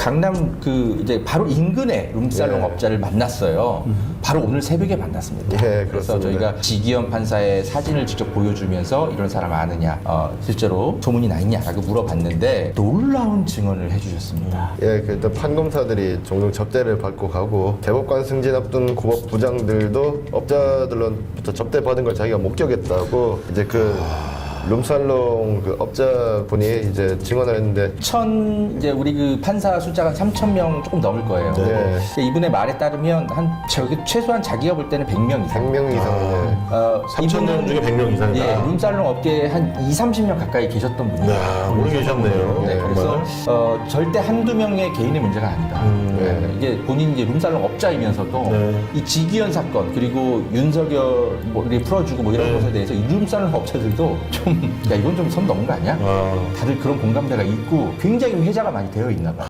강남 그 이제 바로 인근에 룸살롱 예. 업자를 만났어요. 바로 오늘 새벽에 만났습니다. 예, 그래서 그렇습니다. 저희가 지기현 판사의 사진을 직접 보여주면서 이런 사람 아느냐, 어, 실제로 소문이 나 있냐라고 물어봤는데 놀라운 증언을 해주셨습니다. 예, 그 일단 판검사들이 종종 접대를 받고 가고 대법관 승진 앞둔 고법 부장들도 업자들로부터 접대 받은 걸 자기가 목격했다고 이제 그 룸살롱 그 업자분이 이제 증언을 했는데 천 이제 우리 그 판사 숫자가 3천 명 조금 넘을 거예요. 네. 근데 이분의 말에 따르면 한 저기 최소한 자기가 볼 때는 100명 이상. 100명 이상은 어, 3천 명 중에 100명 이상이다. 예, 룸살롱 업계에 한 2, 30명 가까이 계셨던 분이에요. 야, 오래 계셨네요. 네, 그래서 정말. 어, 절대 한두 명의 개인의 문제가 아니다. 음, 네, 이게 본인 이제 룸살롱 업자이면서도 네. 이 지기현 사건 그리고 윤석열 뭐 이렇게 풀어주고 뭐 이런 네. 것에 대해서 이 룸살롱 업자들도 좀 야 이건 좀 선 넘은 거 아니야? 아. 다들 그런 공감대가 있고 굉장히 회자가 많이 되어 있나 봐.